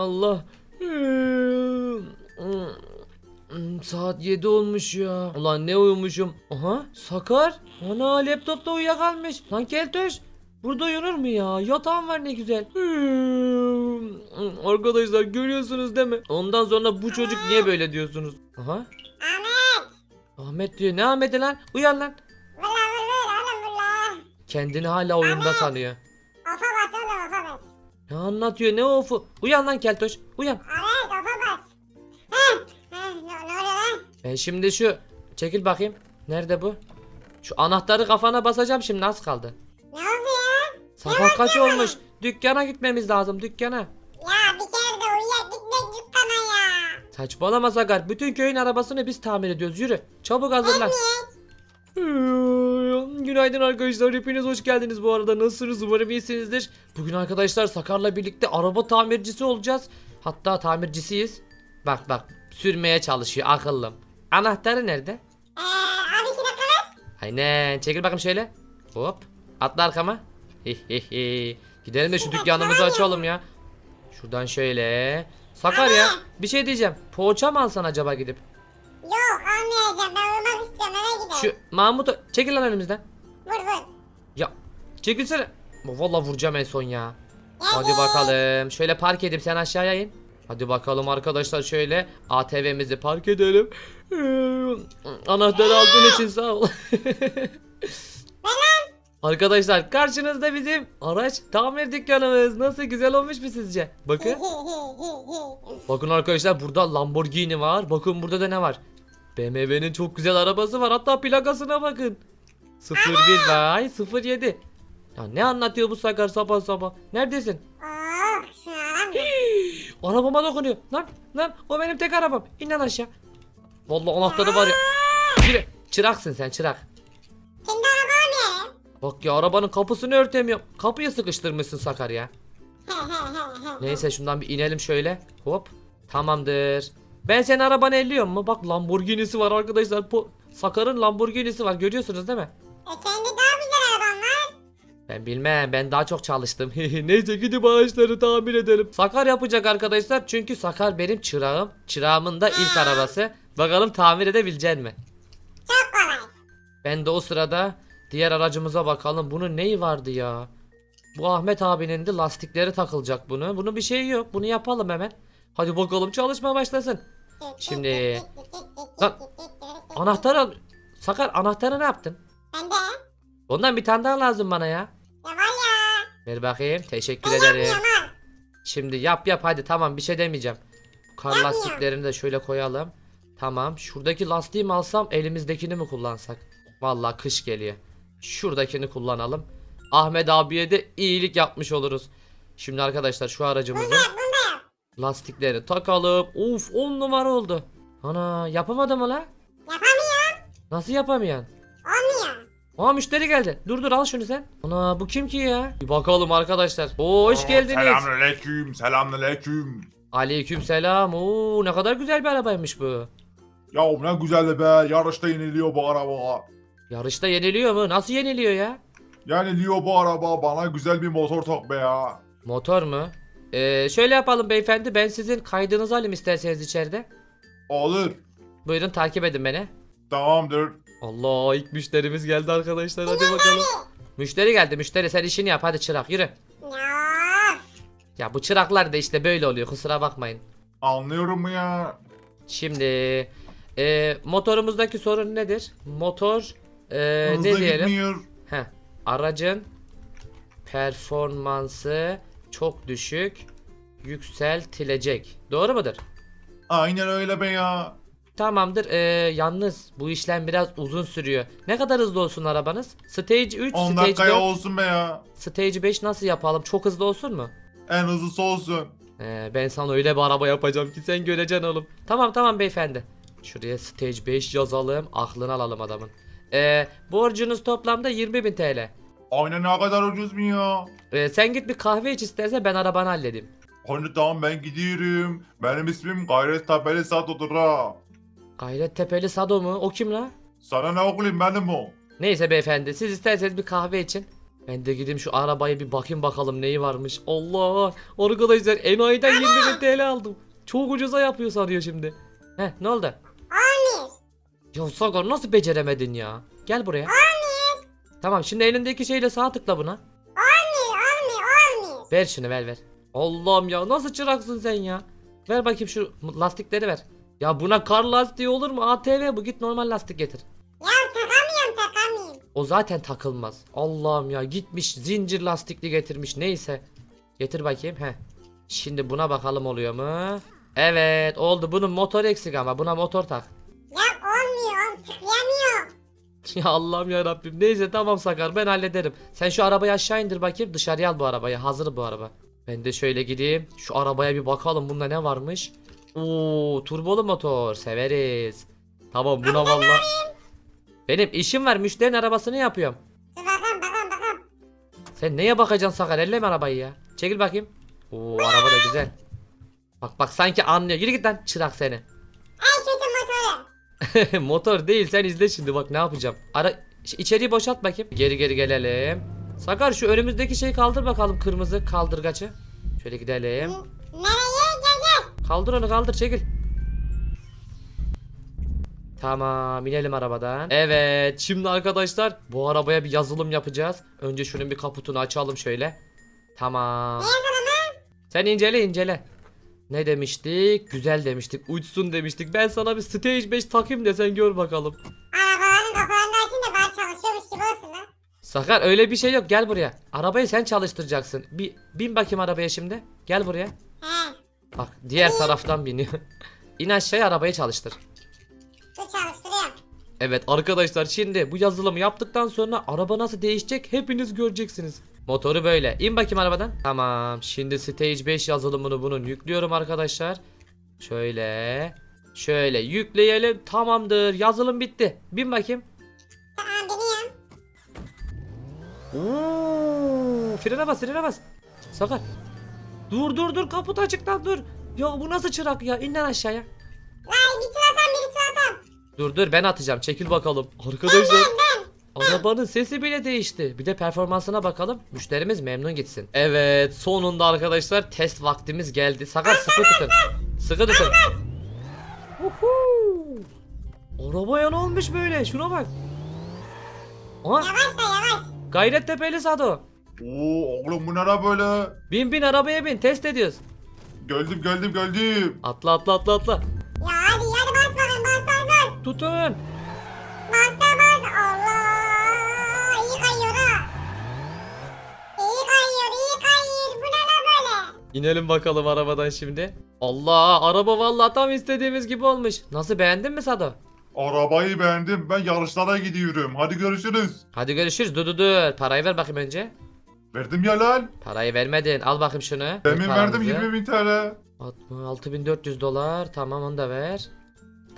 Allah. Saat 7 olmuş ya. Ulan ne uyumuşum. Aha Sakar. Ana laptopta uyuyakalmış. Lan Keltoş. Burada uyunur mu ya? Yatağım var ne güzel. Arkadaşlar görüyorsunuz değil mi? Ondan sonra bu çocuk niye böyle diyorsunuz? Aha. Ahmet. Ahmet diyor. Ne Ahmet'i lan? Uyan lan. Valla oğlum. Kendini hala oyunda sanıyor. Ne anlatıyor ne ofu? Uyan lan Keltoş. Uyan. Ahmet ofa bas. Heh. Heh. Ne, ne oluyor lan? Ben şimdi şu çekil bakayım. Nerede bu? Şu anahtarı kafana basacağım şimdi az kaldı. Ne oldu ya? Sabah kaç olmuş? Dükkana gitmemiz lazım dükkana. Ya bir kere de uyuyak gitmek dükkana ya. Saçmalama Sakar. Bütün köyün arabasını biz tamir ediyoruz. Yürü. Çabuk hazırlan. Günaydın arkadaşlar. Hepiniz hoş geldiniz bu arada. Nasılsınız? Umarım iyisinizdir. Bugün arkadaşlar Sakar'la birlikte araba tamircisi olacağız. Hatta tamircisiyiz. Bak bak. Sürmeye çalışıyor akıllım. Anahtarı nerede? Eee abi. Aynen. Çekil bakayım şöyle. Hop. Atla arkama. Hihihi. Gidelim de şu dükkanımızı açalım ya. Şuradan şöyle. Sakar ya. Bir şey diyeceğim. Poğaça mı alsan acaba gidip? Yok almayacağım ben uyumak istiyorum eve gidelim. Şu Mahmut'u çekil lan önümüzden. Vur vur. Ya çekilsene. Vallahi vuracağım en son ya. Gel, Hadi gel. bakalım. Şöyle park edip sen aşağıya in. Hadi bakalım arkadaşlar şöyle ATV'mizi park edelim. Anahtarı aldığın için sağ ol. Arkadaşlar karşınızda bizim araç tamir dükkanımız. Nasıl güzel olmuş mu sizce? Bakın. Bakın arkadaşlar burada Lamborghini var. Bakın burada da ne var? BMW'nin çok güzel arabası var. Hatta plakasına bakın. 01 vay 07. Ya ne anlatıyor bu sakar sabah sabah? Neredesin? Şunu alalım. Arabama dokunuyor. Lan lan o benim tek arabam. İn lan aşağı. Vallahi anahtarı var ya. Yürü. Çıraksın sen çırak. Kendi araba almayalım. Bak ya arabanın kapısını örtemiyorum. Kapıyı sıkıştırmışsın Sakar ya. Neyse şundan bir inelim şöyle. Hop. Tamamdır. Ben senin arabanı elliyorum mu? Bak Lamborghini'si var arkadaşlar. Po Sakar'ın Lamborghini'si var. Görüyorsunuz değil mi? E de daha güzel araban var. Ben bilmem. Ben daha çok çalıştım. Neyse gidip ağaçları tamir edelim. Sakar yapacak arkadaşlar. Çünkü Sakar benim çırağım. Çırağımın da ilk arabası. Bakalım tamir edebilecek mi? Çok kolay. Ben de o sırada diğer aracımıza bakalım. Bunun neyi vardı ya? Bu Ahmet abinin de lastikleri takılacak bunu. Bunun bir şeyi yok. Bunu yapalım hemen. Hadi bakalım çalışma başlasın. Şimdi- Lan, Anahtar al. Sakar anahtarı ne yaptın? Ben de. Ondan bir tane daha lazım bana ya. Ya var ya. Ver bakayım. Teşekkür Ben ederim. Şimdi yap yap hadi tamam bir şey demeyeceğim. Bu kar Yapmıyorum. lastiklerini de şöyle koyalım. Tamam. Şuradaki lastiği mi alsam elimizdekini mi kullansak? Vallahi kış geliyor. Şuradakini kullanalım. Ahmet abiye de iyilik yapmış oluruz. Şimdi arkadaşlar şu aracımızın Bunu da yap. Lastikleri takalım. Uf 10 numara oldu. Ana yapamadı mı la? Yapamıyorum. Nasıl yapamayan? Olmuyor. Aa müşteri geldi. Dur dur al şunu sen. Ana bu kim ki ya? Bir bakalım arkadaşlar. Oo hoş geldiniz. Selamünaleyküm, selamünaleyküm. Aleyküm selam. Oo ne kadar güzel bir arabaymış bu. Ya ne güzel be, yarışta yeniliyor bu araba. Yarışta yeniliyor mu? Nasıl yeniliyor ya? Yeniliyor bu araba, bana güzel bir motor tak be ya. Motor mu? Ee, şöyle yapalım beyefendi. Ben sizin kaydınızı alayım isterseniz içeride. Olur, Buyurun takip edin beni. tamamdır. Allah ilk müşterimiz geldi arkadaşlar. Hadi bakalım. Müşteri geldi müşteri sen işini yap hadi çırak yürü. Ya. Bu çıraklar da işte böyle oluyor kusura bakmayın. Anlıyorum mu ya? Şimdi e, motorumuzdaki sorun nedir? Motor e, Hızlı ne diyelim? gitmiyor. Heh, aracın performansı çok düşük yükseltilecek. Doğru mudur? Aynen öyle be ya. Tamamdır. Ee, yalnız bu işlem biraz uzun sürüyor. Ne kadar hızlı olsun arabanız? Stage 3, 10 Stage dakikaya 4, olsun be ya. Stage 5 nasıl yapalım? Çok hızlı olsun mu? En hızlısı olsun. Ee, ben sana öyle bir araba yapacağım ki sen göreceksin oğlum. Tamam tamam beyefendi. Şuraya Stage 5 yazalım. Aklını alalım adamın. Ee, borcunuz toplamda 20.000 TL. Aynen ne kadar ucuz mu ya? Ee, sen git bir kahve iç istersen ben arabanı halledeyim. Hani tamam ben gidiyorum. Benim ismim Gayret Tabeli Sado'dur ha. Gayret Tepeli Sado mu? O kim la? Sana ne okuyayım benim o? Neyse beyefendi siz isterseniz bir kahve için. Ben de gideyim şu arabaya bir bakayım bakalım neyi varmış. Allah! Arkadaşlar enayiden 20 bin TL aldım. Çok ucuza yapıyor sanıyor şimdi. Heh ne oldu? Olmuyor. Ya Sakar nasıl beceremedin ya? Gel buraya. Tamam şimdi elindeki şeyle sağ tıkla buna. Olmuyor olmuyor olmuyor. Ver şunu ver ver. Allah'ım ya nasıl çıraksın sen ya? Ver bakayım şu lastikleri ver. Ya buna kar lastiği olur mu? ATV bu git normal lastik getir. Ya takamıyorum takamıyorum. O zaten takılmaz. Allah'ım ya gitmiş zincir lastikli getirmiş neyse. Getir bakayım he. Şimdi buna bakalım oluyor mu? Evet oldu bunun motor eksik ama buna motor tak. Ya Allah'ım ya Rabbim. Neyse tamam Sakar ben hallederim. Sen şu arabayı aşağı indir bakayım. Dışarıya al bu arabayı. Hazır bu araba. Ben de şöyle gideyim. Şu arabaya bir bakalım bunda ne varmış. Oo, turbolu motor. Severiz. Tamam buna valla. Benim işim var. Müşterinin arabasını yapıyorum. Bakalım bakalım bakalım. Sen neye bakacaksın Sakar? Elleme arabayı ya. Çekil bakayım. Oo araba da güzel. Bak bak sanki anlıyor. Yürü git lan çırak seni. En kötü. Motor değil sen izle şimdi bak ne yapacağım. Ara içeriği boşalt bakayım. Geri geri gelelim. Sakar şu önümüzdeki şeyi kaldır bakalım kırmızı kaldırgaçı. Şöyle gidelim. Nereye gel. Kaldır onu kaldır çekil. Tamam inelim arabadan. Evet şimdi arkadaşlar bu arabaya bir yazılım yapacağız. Önce şunun bir kaputunu açalım şöyle. Tamam. Sen incele incele. Ne demiştik? Güzel demiştik. Uçsun demiştik. Ben sana bir stage 5 takayım da sen gör bakalım. Arabaların kapılarını açın da bari çalışıyormuş gibi olsun lan. Sakar öyle bir şey yok gel buraya. Arabayı sen çalıştıracaksın. Bir bin bakayım arabaya şimdi. Gel buraya. He. Bak diğer taraftan biniyor. İn aşağıya arabayı çalıştır. Dur çalıştırıyorum. Evet arkadaşlar şimdi bu yazılımı yaptıktan sonra araba nasıl değişecek hepiniz göreceksiniz. Motoru böyle. İn bakayım arabadan. Tamam. Şimdi stage 5 yazılımını bunun yüklüyorum arkadaşlar. Şöyle. Şöyle yükleyelim. Tamamdır. Yazılım bitti. Bin bakayım. Tamam biniyorum. Oo, frene bas frene bas. Sakar. Dur dur dur kaput açık lan dur. Ya bu nasıl çırak ya in lan aşağıya. Lan bir tur atam bir tur atam. Dur dur ben atacağım çekil bakalım. Arkadaşlar arabanın sesi bile değişti. Bir de performansına bakalım. Müşterimiz memnun gitsin. Evet sonunda arkadaşlar test vaktimiz geldi. Sakar sıkı tutun. Sıkı tutun. Uhu. Arabaya ne olmuş böyle şuna bak. Aha Yavaş da yavaş. Gayrettepe'li Sado. Oo oğlum bu ne la böyle? Bin bin arabaya bin test ediyoruz. Geldim geldim geldim. Atla atla atla atla. Ya hadi hadi bas bas bas. Tutun. İnelim bakalım arabadan şimdi. Allah araba vallahi tam istediğimiz gibi olmuş. Nasıl beğendin mi Sado? Arabayı beğendim. Ben yarışlara gidiyorum. Hadi görüşürüz. Hadi görüşürüz. Dur dur dur. Parayı ver bakayım önce. Verdim ya lan. Parayı vermedin. Al bakayım şunu. Demin verdim paramızı. 20 bin TL. 6400 dolar. Tamam onu da ver.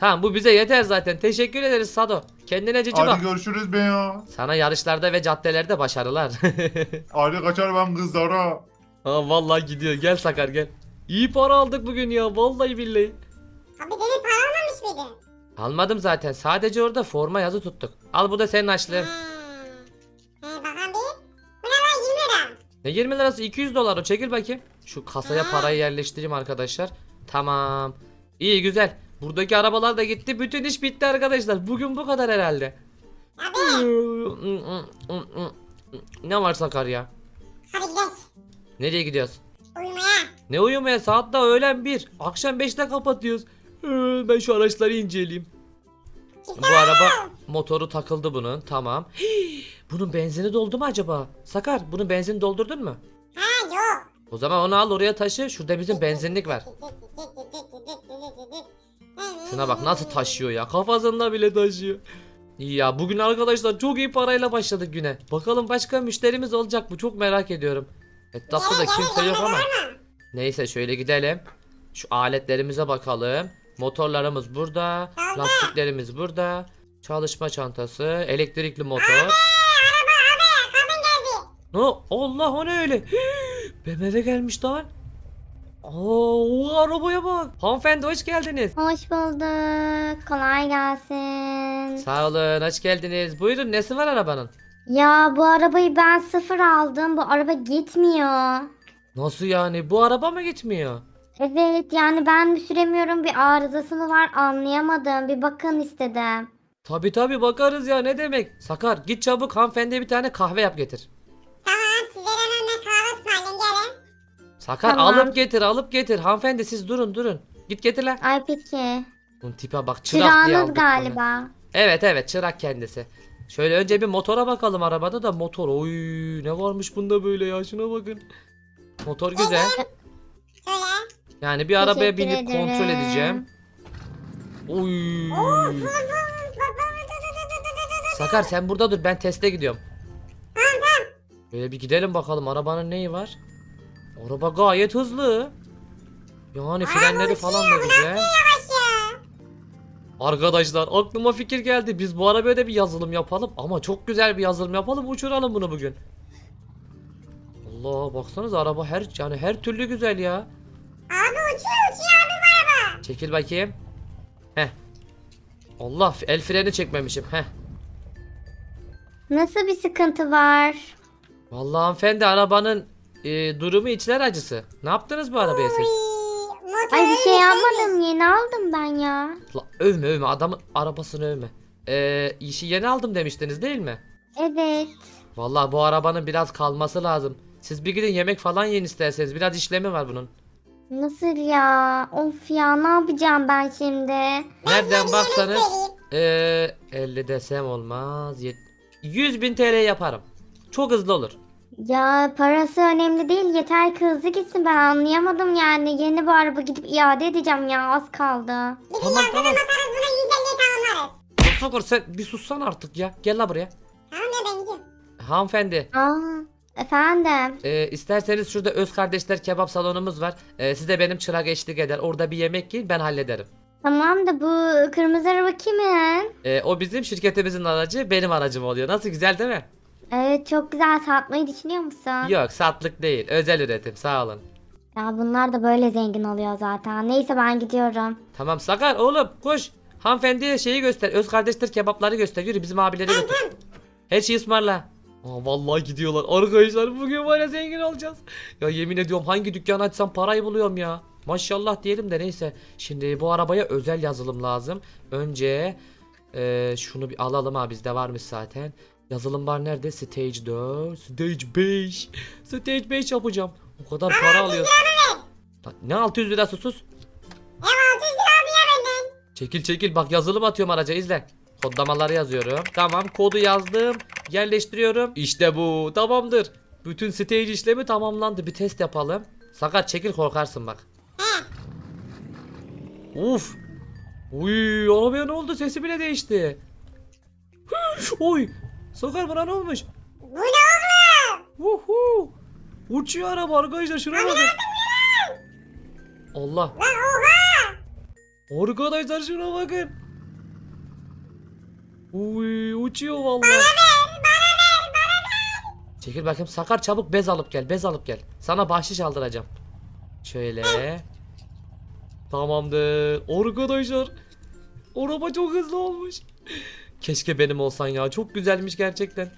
Tamam bu bize yeter zaten. Teşekkür ederiz Sado. Kendine cici bak. Hadi görüşürüz be ya. Sana yarışlarda ve caddelerde başarılar. Hadi kaçar ben kızlara. Aa vallahi gidiyor. Gel Sakar gel. İyi para aldık bugün ya. Vallahi billahi. Abi demin para almamış mıydın? Almadım zaten. Sadece orada forma yazı tuttuk. Al bu da senin açlığın. He. He bakalım bir. Bu ne lan 20 lira. Ne 20 lirası 200 dolar o çekil bakayım. Şu kasaya parayı yerleştireyim arkadaşlar. Tamam. İyi güzel. Buradaki arabalar da gitti. Bütün iş bitti arkadaşlar. Bugün bu kadar herhalde. Abi. ne var Sakar ya? Nereye gidiyoruz? Uyumaya. Ne uyumaya saat daha öğlen 1. Akşam 5'te kapatıyoruz. Ee, Ben şu araçları inceleyeyim. Bu araba motoru takıldı bunun. Tamam. Hii, bunun benzini doldu mu acaba? Sakar bunun benzini doldurdun mu? Ha yok. O zaman onu al oraya taşı. Şurada bizim benzinlik var. Şuna bak nasıl taşıyor ya. Kafasında bile taşıyor. İyi ya bugün arkadaşlar çok iyi parayla başladık güne. Bakalım başka müşterimiz olacak mı? Çok merak ediyorum. Etrafta da kimse yok ama. Neyse şöyle gidelim. Şu aletlerimize bakalım. Motorlarımız burada. Lastiklerimiz burada. Çalışma çantası. Elektrikli motor. Ne? Allah o ne öyle? BMW gelmiş lan. Aa, o arabaya bak. Hanımefendi hoş geldiniz. Hoş bulduk. Kolay gelsin. Sağ olun hoş geldiniz. Buyurun nesi var arabanın? Ya bu arabayı ben sıfır aldım. Bu araba gitmiyor. Nasıl yani? Bu araba mı gitmiyor? Evet yani ben mi süremiyorum bir arızası mı var anlayamadım. Bir bakın istedim. Tabi tabi bakarız ya ne demek. Sakar git çabuk hanımefendiye bir tane kahve yap getir. Tamam sizlere hemen kahve ısmarlayayım gelin. Sakar Tamam. alıp getir alıp getir. Hanımefendi siz durun durun. Git getir lan. Ay peki. Bunun tipe bak çırak diye Çırağınız aldık bunu. galiba. Evet evet çırak kendisi. Şöyle önce bir motora bakalım arabada da motor. Oy ne varmış bunda böyle ya şuna bakın. Motor güzel. Yani bir arabaya Teşekkür binip kontrol edeceğim. Oy. Sakar sen burada dur ben teste gidiyorum. Böyle bir gidelim bakalım arabanın neyi var? Araba gayet hızlı. Yani frenleri falan da güzel. Arkadaşlar aklıma fikir geldi. Biz bu arabaya da bir yazılım yapalım ama çok güzel bir yazılım yapalım. Uçuralım bunu bugün. Allah baksanıza araba her yani her türlü güzel ya. Abi uçuyor uçuyor abi bu araba. Çekil bakayım. Heh. Allah el freni çekmemişim. Heh. Nasıl bir sıkıntı var? Vallahi hanımefendi arabanın e, durumu içler acısı. Ne yaptınız bu arabaya siz? Ay bir şey yapmadım yeni aldım ben ya. La, övme övme adamın arabasını övme. Ee, işi yeni aldım demiştiniz değil mi? Evet. Vallahi bu arabanın biraz kalması lazım. Siz bir gidin yemek falan yiyin isterseniz. Biraz işlemi var bunun. Nasıl ya? Of ya ne yapacağım ben şimdi? Nereden baksanız vereyim. ee, 50 desem olmaz. Yet- 100 bin TL yaparım. Çok hızlı olur. Ya parası önemli değil yeter ki hızlı gitsin ben anlayamadım yani. Yeni bir araba gidip iade edeceğim ya az kaldı. Tamam tamam. Atarız buna 150 tamamlarız. Sakar sen bir sussan artık ya. Gel la buraya. Tamam ya ben gidiyorum. Hanımefendi Aa, efendim. e, isterseniz şurada öz kardeşler kebap salonumuz var. E, size benim çırak eşlik eder. Orada bir yemek yiyin ben hallederim. Tamam da bu kırmızı araba kimin? E, o bizim şirketimizin aracı benim aracım oluyor. Nasıl güzel değil mi? Evet çok güzel satmayı düşünüyor musun? Yok satlık değil. Özel üretim sağ olun. Ya bunlar da böyle zengin oluyor zaten. Neyse ben gidiyorum. Tamam Sakar oğlum koş. Hanımefendiye şeyi göster. Öz kardeşler kebapları göster. Yürü bizim abileri götür. Her şeyi ısmarla. Aa, vallahi gidiyorlar. Arkadaşlar bugün var ya zengin olacağız. Ya yemin ediyorum hangi dükkan açsam parayı buluyorum ya. Maşallah diyelim de neyse. Şimdi bu arabaya özel yazılım lazım. Önce e, şunu bir alalım ha bizde varmış zaten. Yazılım var nerede? Stage 4, Stage 5. Stage 5 yapacağım. O kadar para alıyor. Lan Ne 600 lirası sus. Ev 600 lira aldı ya benden. Çekil çekil bak yazılım atıyorum araca izle. Kodlamaları yazıyorum. Tamam kodu yazdım. Yerleştiriyorum. İşte bu tamamdır. Bütün stage işlemi tamamlandı. Bir test yapalım. Sakat çekil korkarsın bak. Uf. Uy arabaya ne oldu sesi bile değişti. Oy. Sakar buna ne olmuş? Bu ne oğlum? Uhu. Uçuyor araba arkadaşlar şuna bakın. Allah. Lan oha. Arkadaşlar şuna bakın. Uy uçuyor vallahi. Çekil bakayım Sakar çabuk bez alıp gel bez alıp gel. Sana bahşiş aldıracağım. Şöyle. Tamamdır. Arkadaşlar. Araba çok hızlı olmuş. Keşke benim olsan ya. Çok güzelmiş gerçekten.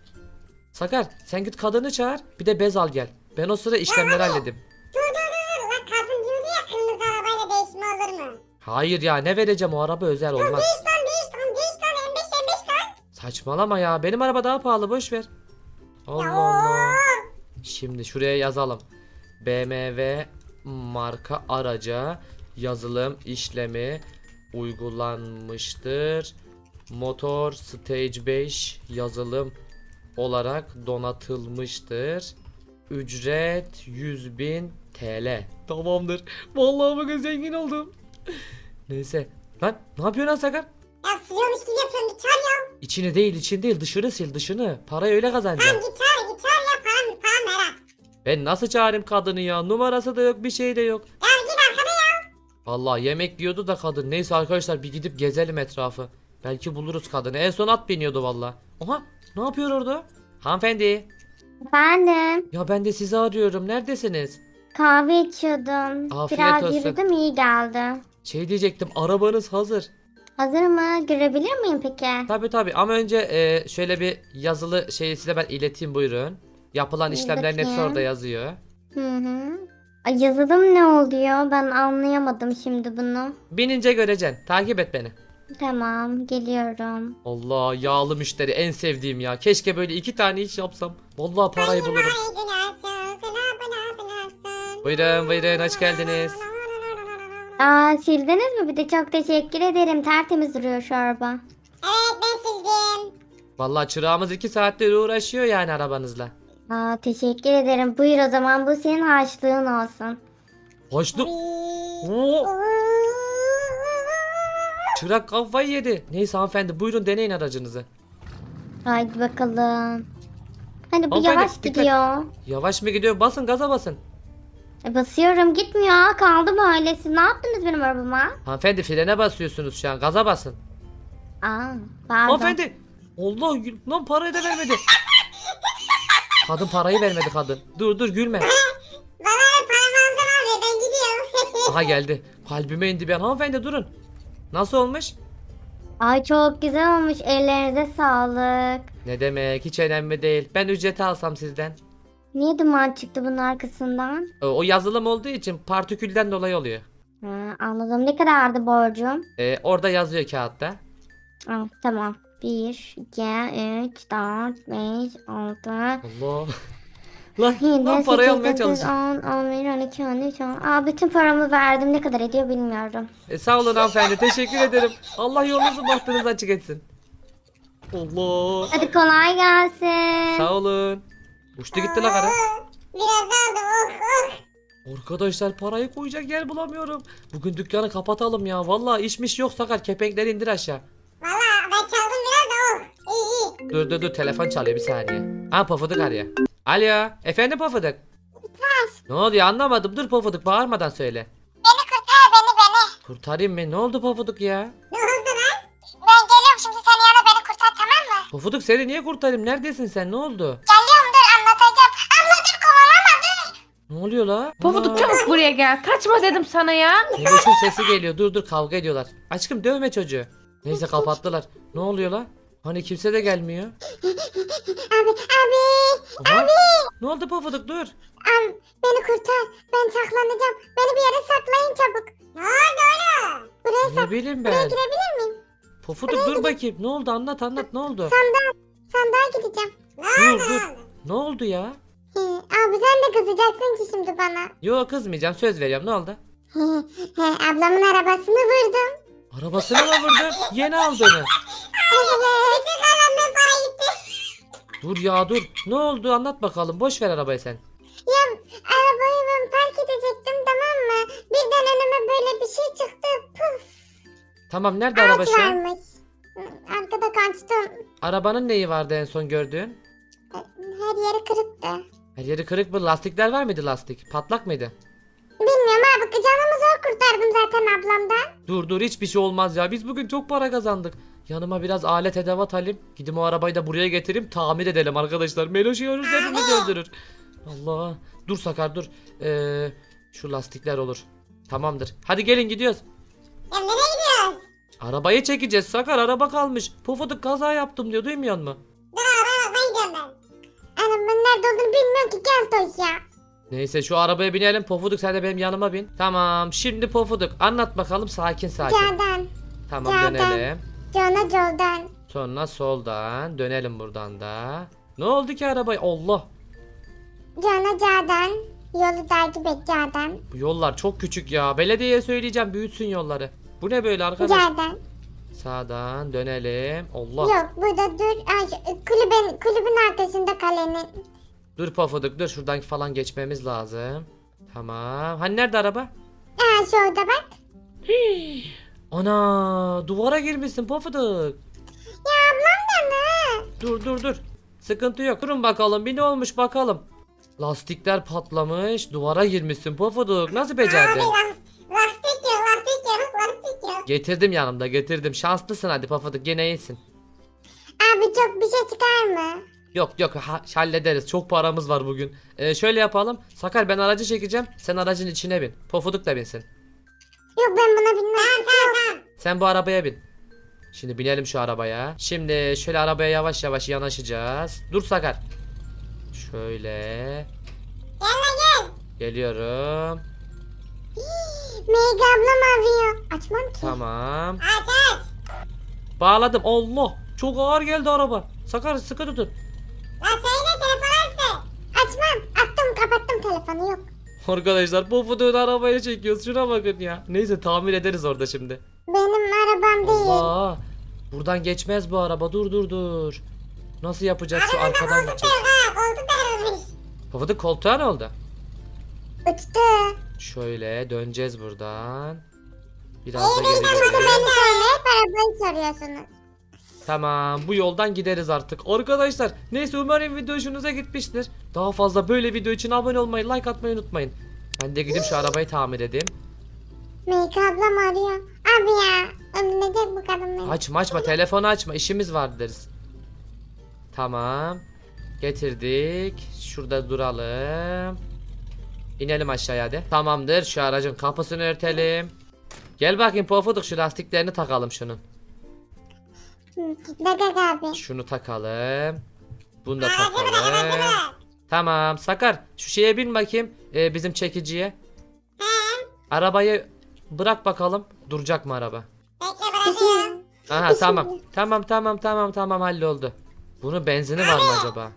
Sakar sen git kadını çağır. Bir de bez al gel. Ben o sıra işlemleri halledeyim. Dur dur dur dur. Lan kadın diyordu ya kırmızı arabayla değişme olur mu? Hayır ya ne vereceğim o araba özel olmaz. Değiş lan değiş lan değiş lan M5 M5 lan. Saçmalama ya. Benim araba daha pahalı. Boş ver. Allah Allah. Şimdi şuraya yazalım. BMW marka araca yazılım işlemi uygulanmıştır. Motor Stage 5 yazılım olarak donatılmıştır. Ücret 100.000 TL. Tamamdır. Vallahi bugün zengin oldum. Neyse. Lan ne yapıyorsun lan Sakar? Ya siliyormuş gibi yapıyorsun git çağır ya. İçini değil için değil dışını sil dışını. Parayı öyle kazanacaksın. Tamam git çağır git çağır ya param param ha. Ben nasıl çağırayım kadını ya? Numarası da yok bir şey de yok. Ya git arkada ya. Allah yemek diyordu da kadın. Neyse arkadaşlar bir gidip gezelim etrafı. Belki buluruz kadını. En son at biniyordu valla. Oha ne yapıyor orada? Hanımefendi. Efendim. Ya ben de sizi arıyorum. Neredesiniz? Kahve içiyordum. Afiyet Biraz olsun. yürüdüm iyi geldi. Şey diyecektim arabanız hazır. Hazır mı? Görebilir miyim peki? Tabi tabi ama önce e, şöyle bir yazılı şeyi size ben ileteyim buyurun. Yapılan Bir işlemlerin hepsi bakayım. orada yazıyor. Hı hı. Ay, yazılım ne oluyor? Ben anlayamadım şimdi bunu. Binince göreceksin. Takip et beni. Tamam geliyorum. Allah yağlı müşteri en sevdiğim ya. Keşke böyle iki tane iş yapsam. Vallahi parayı bulurum. Buyurun buyurun hoş geldiniz. Aa sildiniz mi? Bir de çok teşekkür ederim. Tertemiz duruyor şu araba. Evet ben sildim. Vallahi çırağımız iki saattir uğraşıyor yani arabanızla. Aa teşekkür ederim. Buyur o zaman bu senin harçlığın olsun. Hoşluk. Oo, çırak kafayı yedi. Neyse hanımefendi buyurun deneyin aracınızı. Haydi bakalım. Hani bu Hanımefendi, yavaş dikkat. gidiyor. Yavaş mı gidiyor? Basın gaza basın. E, basıyorum gitmiyor. Kaldı böyle. Siz ne yaptınız benim arabama? Hanımefendi frene basıyorsunuz şu an. Gaza basın. Aa pardon. Hanımefendi. Allah gül- lan parayı da vermedi. Kadın parayı vermedi kadın. Dur dur gülme. Bana da paramı aldın abi ben gidiyorum. Aha geldi. Kalbime indi an. Hanımefendi durun. Nasıl olmuş? Ay çok güzel olmuş. Ellerinize sağlık. Ne demek hiç önemli değil. Ben ücreti alsam sizden. Niye duman çıktı bunun arkasından? O- O yazılım olduğu için partikülden dolayı oluyor. Ha, anladım. Ne kadardı borcum? Ee, orada yazıyor kağıtta. Aa, tamam. 1, 2, 3, 4, 5, 6, Allah. Lan, 7, lan 8, parayı almaya 9, çalışıyorum. 10, 11, 12, 13, 10. Aa, bütün paramı verdim. Ne kadar ediyor bilmiyorum. E, sağ olun hanımefendi. Teşekkür ederim. Allah yolunuzu bahtınızı açık etsin. Allah. Hadi kolay gelsin. Sağ olun. Uçtu gitti la karı. Biraz aldım oh oh. Arkadaşlar parayı koyacak yer bulamıyorum. Bugün dükkanı kapatalım ya. Vallahi işmiş yok sakar. Kepenkleri indir aşağı. Valla ben çaldım biraz da oh. İyi iyi. Dur dur dur telefon çalıyor bir saniye. Ha Pofuduk arıyor. Alo. Efendim Pofuduk. Ne oluyor anlamadım. Dur Pofuduk bağırmadan söyle. Beni kurtar beni beni. Kurtarayım mı? Ne oldu Pofuduk ya? Ne oldu lan? Ben geliyorum şimdi sen yana beni kurtar tamam mı? Pofuduk seni niye kurtarayım? Neredesin sen? Ne oldu? Geliyorum dur anlatacağım. Abla dur kovalama dur. Ne oluyor la? Pofuduk Ana, çabuk buraya gel. Kaçma dedim sana ya. Negoş'un sesi geliyor. Dur dur kavga ediyorlar. Aşkım dövme çocuğu. Neyse kapattılar. Ne oluyor la? Hani kimse de gelmiyor. Abi abi. Aha. Ne oldu Pofuduk dur. Abi beni kurtar. Ben saklanacağım. Beni bir yere saklayın çabuk. Ne oldu oğlum? Buraya Ne bileyim Buraya ben. girebilir miyim? Pofuduk dur bakayım. Ne oldu anlat anlat ne oldu? Sandığa, sandığa gideceğim. Dur dur. Ne oldu ya? He, abi sen de kızacaksın ki şimdi bana. Yo kızmayacağım söz veriyorum ne oldu? He, he, ablamın arabasını vurdum. Arabasını mı vurdun? Yeni aldın onu. Bütün kalanın para gitti. Dur ya dur. Ne oldu anlat bakalım. Boş ver arabayı sen. Ya arabayı ben park edecektim tamam mı? Birden önüme böyle bir şey çıktı. Puf. Tamam nerede araba Ağaç şu an? varmış. Arkada kaçtım. Arabanın neyi vardı en son gördüğün? Her yeri kırıktı. Her yeri kırık mı? Lastikler var mıydı lastik? Patlak mıydı? Kurtardım zaten ablamdan. Dur dur hiçbir şey olmaz ya. Biz bugün çok para kazandık. Yanıma biraz alet edevat alayım. Gidim o arabayı da buraya getireyim tamir edelim arkadaşlar. Meloş'u görürse hepimizi öldürür. Allah. Dur Sakar dur. Ee, şu lastikler olur. Tamamdır. Hadi gelin gidiyoruz. Ya nereye gidiyoruz? Arabayı çekeceğiz Sakar araba kalmış. Pufuduk kaza yaptım diyor duymuyor musun? Dur arabaya bakmaya gidiyorum ben. Anam ben nerede olduğunu bilmiyorum ki gel Toş ya. Neyse şu arabaya binelim Pofuduk sen de benim yanıma bin. Tamam şimdi Pofuduk anlat bakalım sakin sakin. Sağdan. Tamam Sağdan. dönelim. Cana Joldan. Sonra soldan dönelim buradan da. Ne oldu ki arabaya? Allah Cana Cadan. Yolu takip et Cadan. bu yollar çok küçük ya. Belediyeye söyleyeceğim büyütsün yolları. Bu ne böyle arkadaş? Cadan. Sağdan dönelim. Allah. Yok burada dur. Ay, kulübün, kulübün arkasında kalenin. Dur Pofuduk dur şuradan falan geçmemiz lazım. Tamam. Hani nerede araba? Aa şurada bak. Ana duvara girmişsin Pofuduk. Ya ablam da mı? Dur dur dur. Sıkıntı yok. Durun bakalım bir ne olmuş bakalım. Lastikler patlamış. Duvara girmişsin Pofuduk. Nasıl becerdin? Abi las- lastik yok lastik yok lastik yok. Getirdim yanımda getirdim. Şanslısın hadi Pofuduk gene iyisin. Abi çok bir şey çıkar mı? Yok yok ha- hallederiz. Çok paramız var bugün. Ee, şöyle yapalım. Sakar ben aracı çekeceğim. Sen aracın içine bin. Pofuduk da binsin. Yok ben buna binmem. Sen bu arabaya bin. Şimdi binelim şu arabaya. Şimdi şöyle arabaya yavaş yavaş yanaşacağız. Dur Sakar. Şöyle. Gel lan gel. Geliyorum. Mega ablam arıyor. Açmam ki. Tamam. Aç aç. Bağladım. Allah. Çok ağır geldi araba. Sakar sıkı tutun. Telefonu yok. Arkadaşlar Pofuduk'un arabaya çekiyoruz. Şuna bakın ya. Neyse tamir ederiz orada şimdi. Benim arabam değil. Allah. Buradan geçmez bu araba. Dur dur dur. Nasıl yapacağız şu arkadan Koltuk gideceğiz. yok ha. Koltuk da. Pofuduk koltuğa ne oldu? Uçtu. Şöyle döneceğiz buradan. Biraz da geri gelelim. beni söyle. Hep arabayı soruyorsunuz. Tamam bu yoldan gideriz artık. Arkadaşlar neyse umarım video hoşunuza gitmiştir. Daha fazla böyle video için abone olmayı, like atmayı unutmayın. Ben de gidip şu arabayı tamir edeyim. Mega ablam arıyor. Abi ya. Öldürecek bu kadın beni. Açma açma telefonu açma işimiz var deriz. Tamam. Getirdik. Şurada duralım. İnelim aşağıya hadi. Tamamdır şu aracın kapısını örtelim. Gel bakayım pofuduk şu lastiklerini takalım şunun. Dagag abi. Şunu takalım. Bunu da bırak takalım. bırak. Tamam Sakar şu şeye bin bakayım e, bizim çekiciye. Arabayı bırak bakalım duracak mı araba? Bekle bırakıyorum. Aha tamam tamam tamam tamam tamam halloldu. Bunun benzini var mı acaba?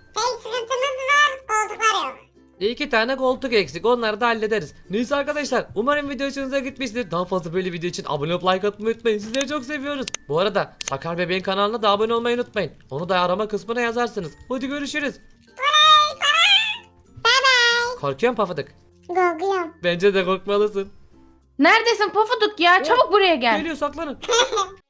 İki tane koltuk eksik onları da hallederiz. Neyse arkadaşlar umarım video hoşunuza gitmiştir. Daha fazla böyle video için abone olup like atmayı unutmayın. Sizleri çok seviyoruz. Bu arada Sakar Bebeğin kanalına da abone olmayı unutmayın. Onu da arama kısmına yazarsınız. Hadi görüşürüz. Bye bye. Korkuyor musun Pafıdık? Korkuyorum. Bence de korkmalısın. Neredesin Pofuduk ya? Çabuk buraya gel. Geliyor saklanın.